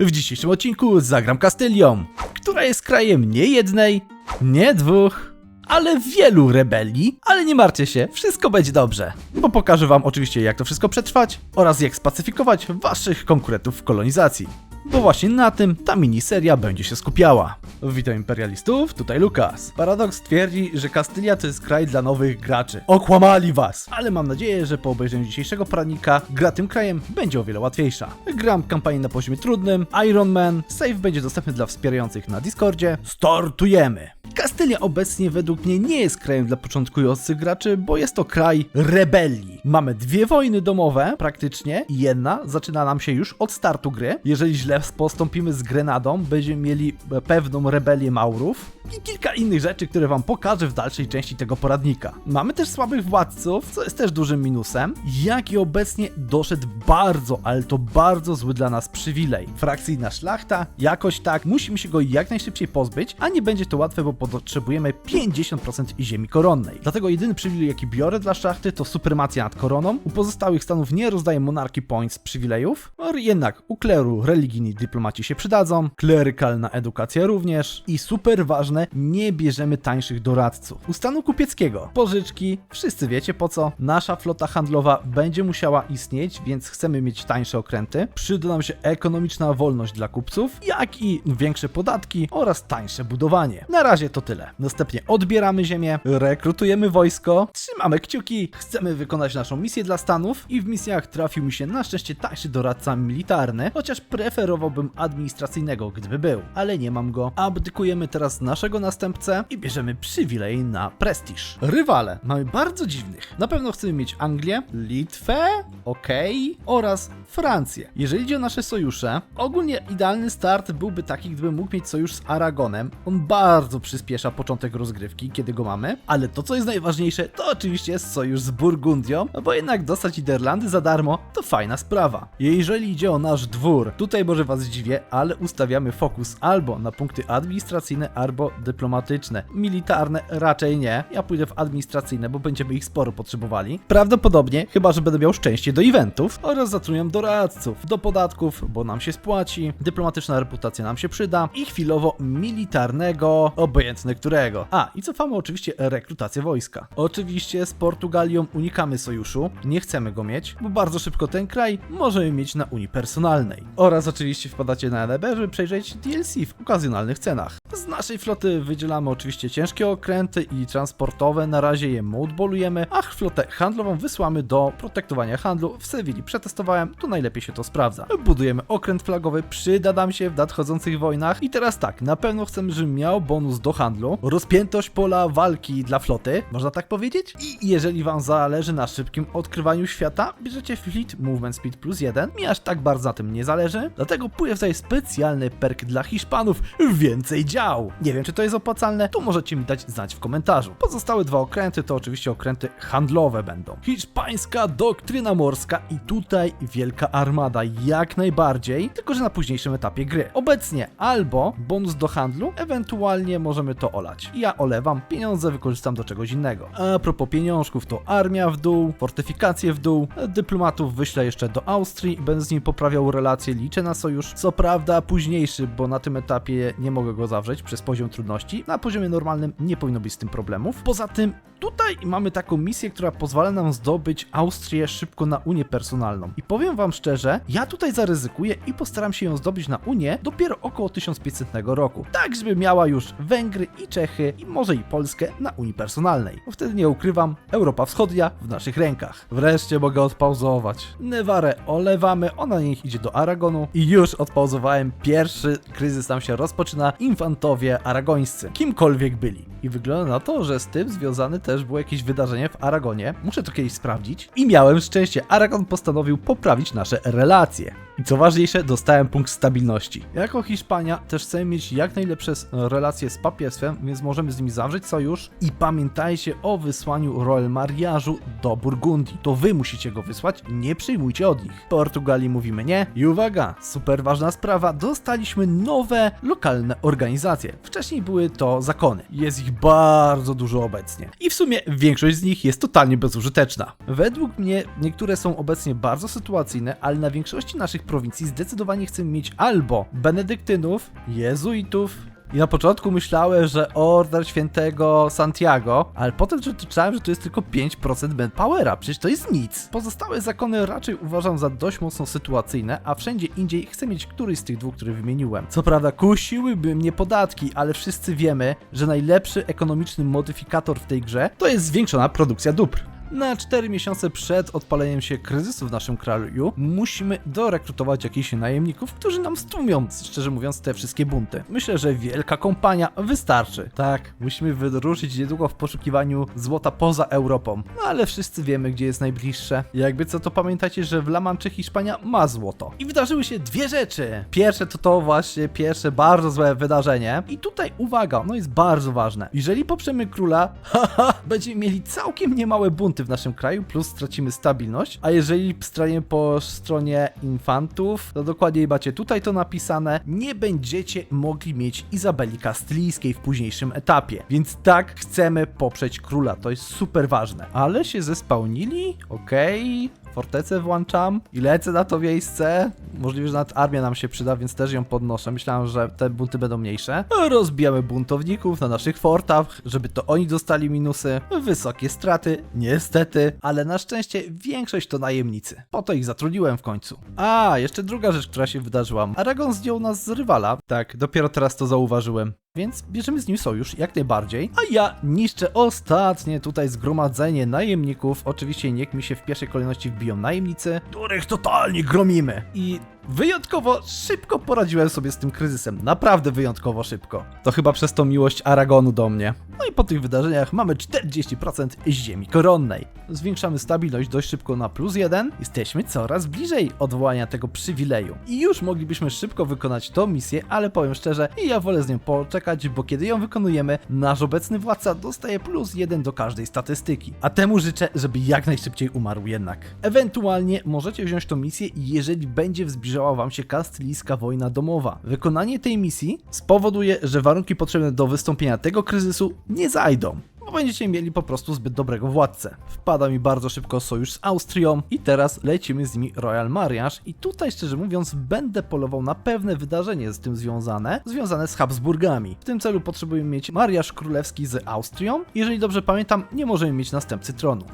W dzisiejszym odcinku zagram Kastylią, która jest krajem nie jednej, nie dwóch, ale wielu rebelii, ale nie martwcie się, wszystko będzie dobrze. Bo pokażę wam oczywiście jak to wszystko przetrwać oraz jak spacyfikować waszych konkurentów w kolonizacji. Bo właśnie na tym ta miniseria będzie się skupiała. Witam imperialistów, tutaj Lukas. Paradoks twierdzi, że Kastylia to jest kraj dla nowych graczy. Okłamali was! Ale mam nadzieję, że po obejrzeniu dzisiejszego poradnika gra tym krajem będzie o wiele łatwiejsza. Gram kampanię na poziomie trudnym, Iron Man, save będzie dostępny dla wspierających na Discordzie. Startujemy! Kastylia obecnie według mnie nie jest krajem dla początkujących graczy, bo jest to kraj rebelii. Mamy dwie wojny domowe praktycznie i jedna zaczyna nam się już od startu gry. Jeżeli źle postąpimy z Grenadą, będziemy mieli e, pewną rebelię Maurów i kilka innych rzeczy, które wam pokażę w dalszej części tego poradnika. Mamy też słabych władców, co jest też dużym minusem, jak i obecnie doszedł bardzo, ale to bardzo zły dla nas przywilej. Frakcyjna szlachta, jakoś tak, musimy się go jak najszybciej pozbyć, a nie będzie to łatwe, bo potrzebujemy 50% ziemi koronnej. Dlatego jedyny przywilej, jaki biorę dla szlachty, to supremacja nad koroną. U pozostałych stanów nie rozdaję monarchy points przywilejów, no, jednak u kleru religijni dyplomaci się przydadzą, klerykalna edukacja również i super ważne, nie bierzemy tańszych doradców. U stanu kupieckiego pożyczki, wszyscy wiecie po co, nasza flota handlowa będzie musiała istnieć, więc chcemy mieć tańsze okręty. Przyda nam się ekonomiczna wolność dla kupców, jak i większe podatki oraz tańsze budowanie. Na razie to tyle. Następnie odbieramy ziemię, rekrutujemy wojsko, trzymamy kciuki, chcemy wykonać naszą misję dla Stanów i w misjach trafił mi się na szczęście tańszy doradca militarny, chociaż preferowałbym administracyjnego, gdyby był, ale nie mam go. Abdykujemy teraz naszego następcę i bierzemy przywilej na prestiż. Rywale mamy bardzo dziwnych. Na pewno chcemy mieć Anglię, Litwę, okej, oraz Francję. Jeżeli idzie o nasze sojusze, ogólnie idealny start byłby taki, gdybym mógł mieć sojusz z Aragonem. On bardzo przyspiesza początek rozgrywki, kiedy go mamy, ale to co jest najważniejsze, to oczywiście jest sojusz z Burgundią, no bo jednak dostać Niderlandy za darmo to fajna sprawa. Jeżeli idzie o nasz dwór, tutaj może was zdziwię, ale ustawiamy fokus albo na punkty administracyjne, albo dyplomatyczne. Militarne raczej nie. Ja pójdę w administracyjne, bo będziemy ich sporo potrzebowali. Prawdopodobnie, chyba że będę miał szczęście do eventów oraz zatrudniam doradców do podatków, bo nam się spłaci, dyplomatyczna reputacja nam się przyda i chwilowo militarnego, obojętne którego. A, i cofamy oczywiście rekrutację wojska. Oczywiście z Portugalią unikamy sojuszu, nie chcemy go mieć, bo bardzo szybko ten kraj możemy mieć na Unii Personalnej. Oraz oczywiście wpadacie na LB, żeby przejrzeć DLC w okazjonalnych cenach. Z naszej floty wydzielamy oczywiście ciężkie okręty i transportowe, na razie je moodbolujemy, a flotę handlową wysłamy do protektowania handlu w Sewilli. Przetestowałem, tu najlepiej się to sprawdza. Budujemy okręt flagowy, przyda nam się w nadchodzących wojnach i teraz tak, na pewno chcemy, żeby miał bonus do handlu, rozpiętość pola walki dla floty, można tak powiedzieć? I jeżeli wam zależy na szybkim odkrywaniu świata, bierzecie Fleet Movement Speed plus 1. Mi aż tak bardzo na tym nie zależy, dlatego pójdę tutaj specjalny perk dla Hiszpanów, więcej dział. Nie wiem, czy to jest opłacalne, tu możecie mi dać znać w komentarzu. Pozostałe dwa okręty to oczywiście okręty handlowe będą. Hiszpańska doktryna morska i tutaj wielka armada, jak najbardziej, tylko że na późniejszym etapie gry. Obecnie albo bonus do handlu, ewentualnie możemy to olać. Ja olewam, pieniądze wykorzystam do czegoś innego. A propos pieniążków, to armia w dół, fortyfikacje w dół, dyplomatów wyślę jeszcze do Austrii i będę z nim poprawiał relacje, liczę na sojusz. Co prawda późniejszy, bo na tym etapie nie mogę go zawrzeć przez poziom trudności. Na poziomie normalnym nie powinno być z tym problemów. Poza tym tutaj mamy taką misję, która pozwala nam zdobyć Austrię szybko na Unię personalną. I powiem wam szczerze, ja tutaj zaryzykuję i postaram się ją zdobyć na Unię dopiero około 1500 roku. Tak, żeby miała już Węgry i Czechy i może i Polskę na Unii personalnej. Bo wtedy nie ukrywam, Europa Wschodnia w naszych rękach. Wreszcie mogę odpauzować. Newarę olewamy, ona niech idzie do Aragonu i już odpauzowałem. Pierwszy kryzys tam się rozpoczyna. Infantowie aragońscy, kimkolwiek byli. I wygląda na to, że z tym związane też było jakieś wydarzenie w Aragonie. Muszę to kiedyś sprawdzić. I miałem szczęście. Aragon postanowił poprawić nasze relacje. I co ważniejsze, dostałem punkt stabilności. Jako Hiszpania też chcemy mieć jak najlepsze relacje z papieństwem, więc możemy z nimi zawrzeć sojusz. I pamiętajcie o wysłaniu Royal Mariażu do Burgundii. To wy musicie go wysłać, nie przyjmujcie od nich. Portugalii mówimy nie. I uwaga, super ważna sprawa, dostaliśmy nowe lokalne organizacje. Wcześniej były to zakony. Jest ich bardzo dużo obecnie. I w sumie większość z nich jest totalnie bezużyteczna. Według mnie niektóre są obecnie bardzo sytuacyjne, ale na większości naszych prowincji zdecydowanie chcemy mieć albo benedyktynów, jezuitów, i na początku myślałem, że Order Świętego Santiago, ale potem czytałem, że to jest tylko 5% manpowera, przecież to jest nic. Pozostałe zakony raczej uważam za dość mocno sytuacyjne, a wszędzie indziej chcę mieć któryś z tych dwóch, które wymieniłem. Co prawda kusiłyby mnie podatki, ale wszyscy wiemy, że najlepszy ekonomiczny modyfikator w tej grze to jest zwiększona produkcja dóbr. Na 4 miesiące przed odpaleniem się kryzysu w naszym kraju musimy dorekrutować jakichś najemników, którzy nam stłumią, szczerze mówiąc, te wszystkie bunty. Myślę, że wielka kompania wystarczy. Tak, musimy wyruszyć niedługo w poszukiwaniu złota poza Europą. No ale wszyscy wiemy, gdzie jest najbliższe. Jakby co, to pamiętajcie, że w La Manche Hiszpania ma złoto. I wydarzyły się dwie rzeczy. Pierwsze to to właśnie pierwsze bardzo złe wydarzenie. I tutaj uwaga, no jest bardzo ważne. Jeżeli poprzemy króla, haha, będziemy mieli całkiem niemałe bunty w naszym kraju, plus stracimy stabilność. A jeżeli straniemy po stronie infantów, to dokładniej macie tutaj to napisane, nie będziecie mogli mieć Izabeli Kastylijskiej w późniejszym etapie. Więc tak, chcemy poprzeć króla, to jest super ważne. Ale się zespełnili, okej. Fortecę włączam i lecę na to miejsce. Możliwe, że nawet armia nam się przyda, więc też ją podnoszę. Myślałem, że te bunty będą mniejsze. Rozbijamy buntowników na naszych fortach, żeby to oni dostali minusy. Wysokie straty, niestety, ale na szczęście większość to najemnicy. Po to ich zatrudniłem w końcu. A, jeszcze druga rzecz, która się wydarzyła. Aragon zdjął nas z rywala. Tak, dopiero teraz to zauważyłem. Więc bierzemy z nim sojusz jak najbardziej, a ja niszczę ostatnie tutaj zgromadzenie najemników. Oczywiście niech mi się w pierwszej kolejności wbiją najemnicy, których totalnie gromimy. I wyjątkowo szybko poradziłem sobie z tym kryzysem. Naprawdę wyjątkowo szybko. To chyba przez tą miłość Aragonu do mnie. No i po tych wydarzeniach mamy 40% ziemi koronnej. Zwiększamy stabilność dość szybko na plus 1. Jesteśmy coraz bliżej odwołania tego przywileju. I już moglibyśmy szybko wykonać tą misję, ale powiem szczerze, ja wolę z nią poczekać, bo kiedy ją wykonujemy, nasz obecny władca dostaje plus 1 do każdej statystyki. A temu życzę, żeby jak najszybciej umarł jednak. Ewentualnie możecie wziąć tą misję, jeżeli będzie zbliżała wam się kastylijska wojna domowa. Wykonanie tej misji spowoduje, że warunki potrzebne do wystąpienia tego kryzysu nie zajdą bo będziecie mieli po prostu zbyt dobrego władcę. Wpada mi bardzo szybko sojusz z Austrią i teraz lecimy z nimi Royal Mariage i tutaj szczerze mówiąc będę polował na pewne wydarzenie z tym związane, związane z Habsburgami. W tym celu potrzebujemy mieć mariaż królewski z Austrią. Jeżeli dobrze pamiętam, nie możemy mieć następcy tronu.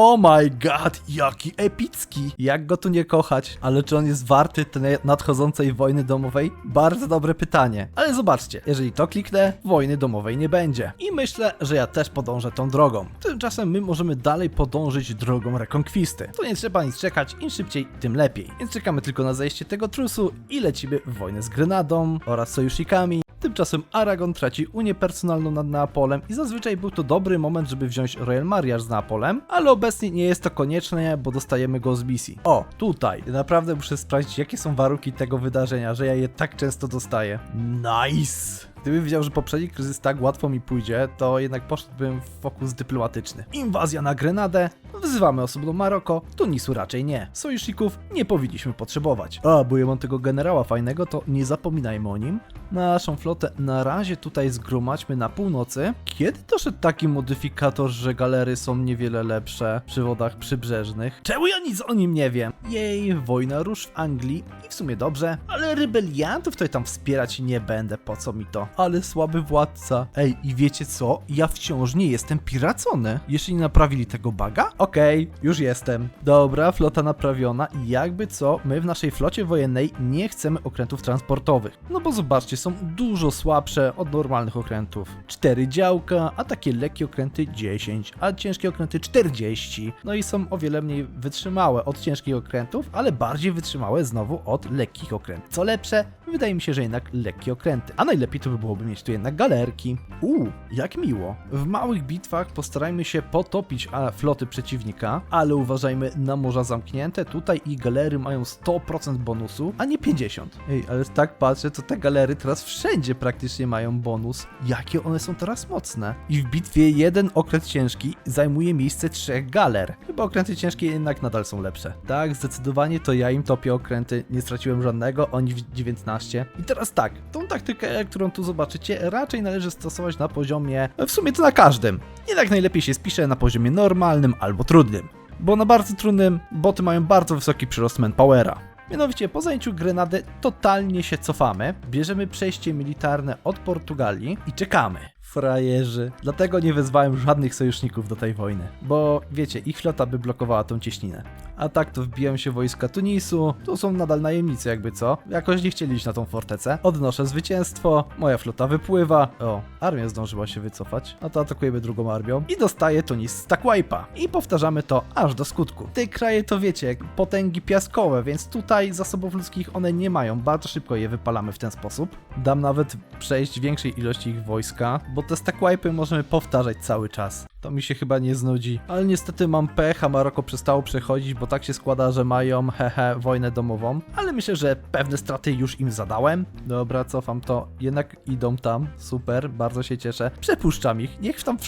Oh my god, jaki epicki! Jak go tu nie kochać? Ale czy on jest warty tej nadchodzącej wojny domowej? Bardzo dobre pytanie. Ale zobaczcie, jeżeli to kliknę, wojny domowej nie będzie. I myślę, że ja też podążę tą drogą. Tymczasem my możemy dalej podążyć drogą rekonkwisty. Tu nie trzeba nic czekać, im szybciej, tym lepiej. Więc czekamy tylko na zejście tego trusu i lecimy w wojnę z Grenadą oraz sojusznikami. Tymczasem Aragon traci unię personalną nad Neapolem i zazwyczaj był to dobry moment, żeby wziąć Royal Mariage z Neapolem, ale obecnie nie jest to konieczne, bo dostajemy go z misji. O, tutaj. Naprawdę muszę sprawdzić, jakie są warunki tego wydarzenia, że ja je tak często dostaję. Nice! Gdybym wiedział, że poprzedni kryzys tak łatwo mi pójdzie, to jednak poszedłbym w fokus dyplomatyczny. Inwazja na Grenadę, wzywamy osobno Maroko, Tunisu raczej nie. Sojuszników nie powinniśmy potrzebować. A, bo ja mam tego generała fajnego, to nie zapominajmy o nim. Naszą flotę na razie tutaj zgromadźmy na północy. Kiedy doszedł taki modyfikator, że galery są niewiele lepsze przy wodach przybrzeżnych? Czemu ja nic o nim nie wiem? Jej, wojna róż w Anglii i w sumie dobrze, ale rebeliantów to tam wspierać nie będę, po co mi to? Ale słaby władca. Ej, i wiecie co? Ja wciąż nie jestem piracony. Jeśli nie naprawili tego baga? Okej, już jestem. Dobra, flota naprawiona i jakby co, my w naszej flocie wojennej nie chcemy okrętów transportowych. No bo zobaczcie, są dużo słabsze od normalnych okrętów. 4 działka, a takie lekkie okręty 10, a ciężkie okręty 40. No i są o wiele mniej wytrzymałe od ciężkich okrętów, ale bardziej wytrzymałe znowu od lekkich okrętów. Co lepsze, wydaje mi się, że jednak lekkie okręty. A najlepiej to by byłoby mieć tu jednak galerki. Uuu, jak miło. W małych bitwach postarajmy się potopić floty przeciwnika, ale uważajmy na morza zamknięte. Tutaj i galery mają 100% bonusu, a nie 50%. Ej, ale tak patrzę, to te galery teraz wszędzie praktycznie mają bonus. Jakie one są teraz mocne. I w bitwie jeden okręt ciężki zajmuje miejsce trzech galer. Chyba okręty ciężkie jednak nadal są lepsze. Tak, zdecydowanie to ja im topię okręty. Nie straciłem żadnego, oni w 19. I teraz tak, tą taktykę, którą tu zobaczycie, raczej należy stosować na poziomie, w sumie to na każdym. Jednak najlepiej się spisze na poziomie normalnym albo trudnym. Bo na bardzo trudnym boty mają bardzo wysoki przyrost manpowera. Mianowicie po zajęciu Grenady totalnie się cofamy, bierzemy przejście militarne od Portugalii i czekamy. Frajerzy. Dlatego nie wezwałem żadnych sojuszników do tej wojny, bo wiecie, ich flota by blokowała tą cieśninę. A tak to wbijają się wojska Tunisu, tu są nadal najemnicy jakby co, jakoś nie chcieli iść na tą fortecę. Odnoszę zwycięstwo, moja flota wypływa, o, armia zdążyła się wycofać, no to atakujemy drugą armią i dostaje Tunis stack wipe'a. I powtarzamy to aż do skutku. Te kraje to wiecie, potęgi piaskowe, więc tutaj zasobów ludzkich one nie mają, bardzo szybko je wypalamy w ten sposób. Dam nawet przejść większej ilości ich wojska, bo te stack wipe'y możemy powtarzać cały czas. To mi się chyba nie znudzi. Ale niestety mam pech, a Maroko przestało przechodzić, bo tak się składa, że mają hehe wojnę domową. Ale myślę, że pewne straty już im zadałem. Dobra, cofam to. Jednak idą tam. Super, bardzo się cieszę. Przepuszczam ich. Niech tam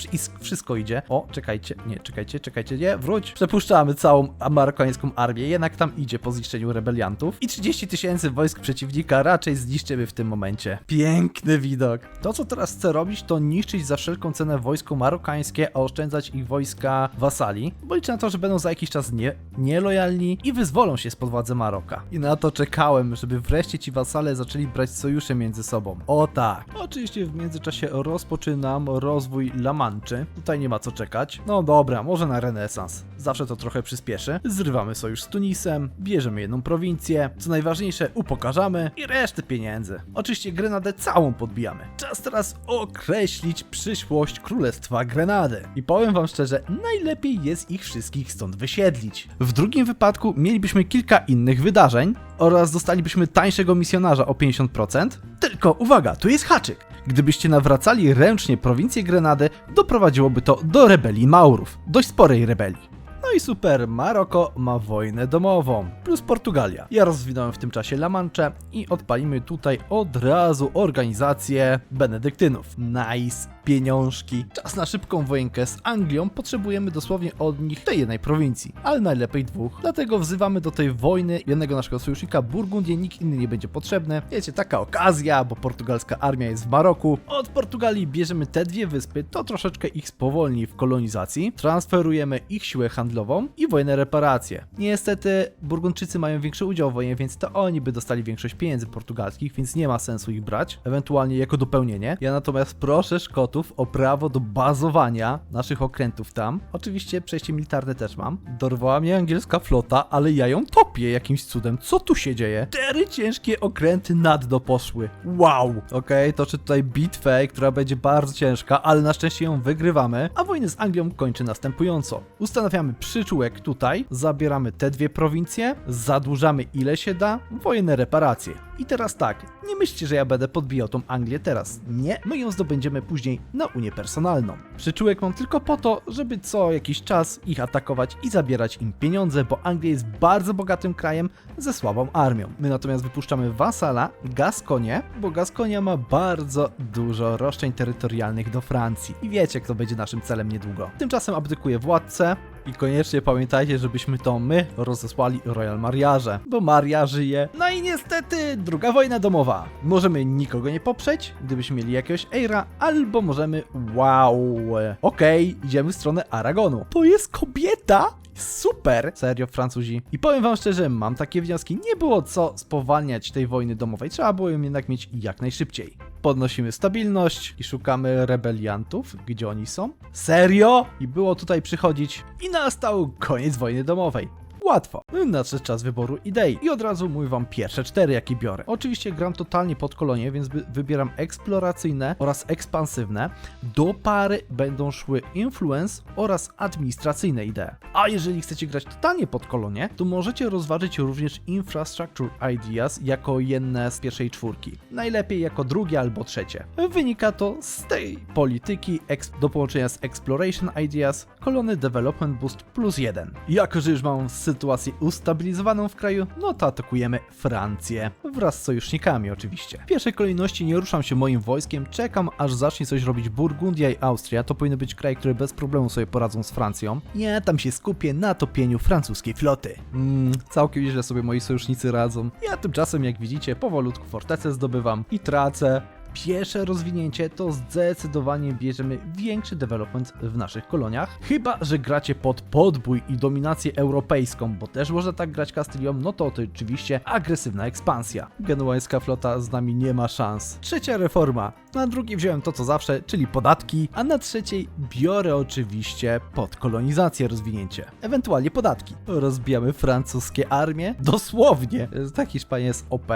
wszystko idzie. O, czekajcie. Nie, czekajcie, czekajcie. Nie, wróć. Przepuszczamy całą marokańską armię. Jednak tam idzie po zniszczeniu rebeliantów. I 30 tysięcy wojsk przeciwnika raczej zniszczymy w tym momencie. Piękny widok. To, co teraz chcę robić, to niszczyć za wszelką cenę wojsko marokańskie, oszczędzać ich wojska wasali, bo liczę na to, że będą za jakiś czas nie, nielojalni i wyzwolą się spod władzy Maroka. I na to czekałem, żeby wreszcie ci wasale zaczęli brać sojusze między sobą. O tak. Oczywiście w międzyczasie rozpoczynam rozwój Lamanczy. Tutaj nie ma co czekać. No dobra, może na renesans. Zawsze to trochę przyspieszy. Zrywamy sojusz z Tunisem, bierzemy jedną prowincję, co najważniejsze upokarzamy i resztę pieniędzy. Oczywiście Grenadę całą podbijamy. Czas teraz określić przyszłość Królestwa Grenady. I powiem wam szczerze, najlepiej jest ich wszystkich stąd wysiedlić. W drugim wypadku mielibyśmy kilka innych wydarzeń oraz dostalibyśmy tańszego misjonarza o 50%. Tylko uwaga, tu jest haczyk. Gdybyście nawracali ręcznie prowincję Grenady, doprowadziłoby to do rebelii Maurów. Dość sporej rebelii. No i super, Maroko ma wojnę domową, plus Portugalia. Ja rozwinąłem w tym czasie La Manche i odpalimy tutaj od razu organizację benedyktynów. Nice, pieniążki. Czas na szybką wojenkę z Anglią, potrzebujemy dosłownie od nich tej jednej prowincji, ale najlepiej dwóch. Dlatego wzywamy do tej wojny jednego naszego sojusznika Burgundię, nikt inny nie będzie potrzebny. Wiecie, taka okazja, bo portugalska armia jest w Maroku. Od Portugalii bierzemy te dwie wyspy, to troszeczkę ich spowolni w kolonizacji. Transferujemy ich siłę handlową i wojnę reparacje. Niestety Burgundczycy mają większy udział w wojnie, więc to oni by dostali większość pieniędzy portugalskich, więc nie ma sensu ich brać, ewentualnie jako dopełnienie. Ja natomiast proszę Szkotów o prawo do bazowania naszych okrętów tam. Oczywiście przejście militarne też mam. Dorwała mnie angielska flota, ale ja ją topię jakimś cudem. Co tu się dzieje? Cztery ciężkie okręty nad do poszły. Wow! Okej, toczy tutaj bitwę, która będzie bardzo ciężka, ale na szczęście ją wygrywamy, a wojnę z Anglią kończy następująco. Ustanawiamy przyczółek tutaj, zabieramy te dwie prowincje, zadłużamy ile się da, wojenne reparacje. I teraz tak, nie myślcie, że ja będę podbijał tą Anglię teraz. Nie, my ją zdobędziemy później na Unię Personalną. Przyczółek mam tylko po to, żeby co jakiś czas ich atakować i zabierać im pieniądze, bo Anglia jest bardzo bogatym krajem ze słabą armią. My natomiast wypuszczamy wasala, Gaskonię, bo Gaskonia ma bardzo dużo roszczeń terytorialnych do Francji. I wiecie, kto będzie naszym celem niedługo. Tymczasem abdykuje władcę, i koniecznie pamiętajcie, żebyśmy to my rozesłali Royal Mariarze, bo Maria żyje. No i niestety druga wojna domowa. Możemy nikogo nie poprzeć, gdybyśmy mieli jakiegoś Eira, albo możemy... Wow! Okej, idziemy w stronę Aragonu. To jest kobieta? Super! Serio, Francuzi. I powiem wam szczerze, mam takie wnioski. Nie było co spowalniać tej wojny domowej. Trzeba było ją jednak mieć jak najszybciej. Podnosimy stabilność i szukamy rebeliantów. Gdzie oni są? Serio? I było tutaj przychodzić. I nastał koniec wojny domowej. Łatwo. Nadszedł czas wyboru idei. I od razu mówię wam pierwsze cztery, jakie biorę. Oczywiście gram totalnie pod kolonię, więc wy- wybieram eksploracyjne oraz ekspansywne. Do pary będą szły influence oraz administracyjne idee. A jeżeli chcecie grać totalnie pod kolonię, to możecie rozważyć również infrastructure ideas jako jedne z pierwszej czwórki. Najlepiej jako drugie albo trzecie. Wynika to z tej polityki do połączenia z exploration ideas, kolony development boost plus jeden. Jako, że już mam sytuację ustabilizowaną w kraju, no to atakujemy Francję. Wraz z sojusznikami oczywiście. W pierwszej kolejności nie ruszam się moim wojskiem, czekam aż zacznie coś robić Burgundia i Austria. To powinny być kraje, które bez problemu sobie poradzą z Francją. Ja tam się skupię na topieniu francuskiej floty. Mmm, całkiem nieźle sobie moi sojusznicy radzą. Ja tymczasem, jak widzicie, powolutku fortecę zdobywam i tracę piesze rozwinięcie, to zdecydowanie bierzemy większy development w naszych koloniach. Chyba, że gracie pod podbój i dominację europejską, bo też można tak grać Castellią, no to to oczywiście agresywna ekspansja. Genuańska flota z nami nie ma szans. Trzecia reforma. Na drugiej wziąłem to co zawsze, czyli podatki, a na trzeciej biorę oczywiście pod kolonizację rozwinięcie. Ewentualnie podatki. Rozbijamy francuskie armie. Dosłownie. Ta Hiszpania jest OP.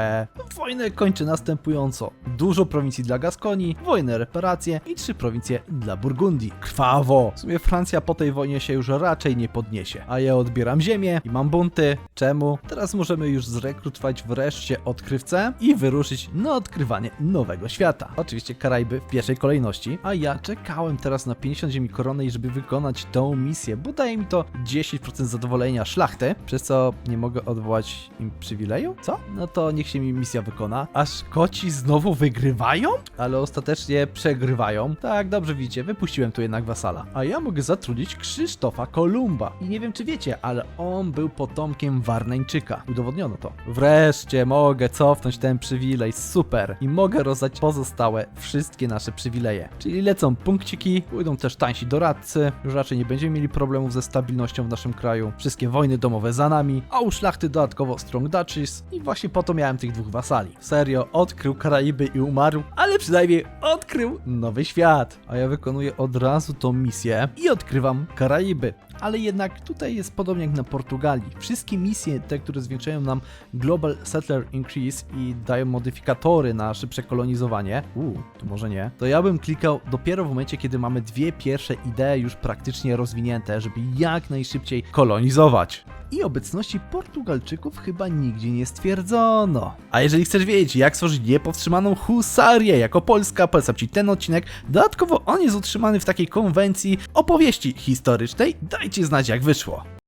Wojnę kończy następująco. Dużo prowincji dla Gaskonii, wojnę reparacje i trzy prowincje dla Burgundii. Krwawo. W sumie Francja po tej wojnie się już raczej nie podniesie. A ja odbieram ziemię i mam bunty. Czemu? Teraz możemy już zrekrutować wreszcie odkrywcę i wyruszyć na odkrywanie nowego świata. Oczywiście Karaiby w pierwszej kolejności, a ja czekałem teraz na 50 ziemi koronnej, żeby wykonać tą misję, bo daje mi to 10% zadowolenia szlachty, przez co nie mogę odwołać im przywileju? Co? No to niech się mi misja wykona. A Szkoci znowu wygrywają? Ale ostatecznie przegrywają. Tak, dobrze widzicie, wypuściłem tu jednak wasala. A ja mogę zatrudnić Krzysztofa Kolumba. I nie wiem czy wiecie, ale on był potomkiem Warneńczyka. Udowodniono to. Wreszcie mogę cofnąć ten przywilej, super. I mogę rozdać pozostałe wszystkie nasze przywileje. Czyli lecą punkciki, pójdą też tańsi doradcy, już raczej nie będziemy mieli problemów ze stabilnością w naszym kraju. Wszystkie wojny domowe za nami, a u szlachty dodatkowo Strong Duchies i właśnie po to miałem tych dwóch wasali. Serio, odkrył Karaiby i umarł, ale przynajmniej odkrył nowy świat. A ja wykonuję od razu tą misję i odkrywam Karaiby. Ale jednak tutaj jest podobnie jak na Portugalii. Wszystkie misje, te, które zwiększają nam Global Settler Increase i dają modyfikatory na szybsze kolonizowanie, uuu, to może nie, to ja bym klikał dopiero w momencie, kiedy mamy dwie pierwsze idee już praktycznie rozwinięte, żeby jak najszybciej kolonizować. I obecności Portugalczyków chyba nigdzie nie stwierdzono. A jeżeli chcesz wiedzieć, jak stworzyć niepowstrzymaną husarię jako Polska, polecam Ci ten odcinek. Dodatkowo on jest utrzymany w takiej konwencji opowieści historycznej. Dajcie znać, jak wyszło.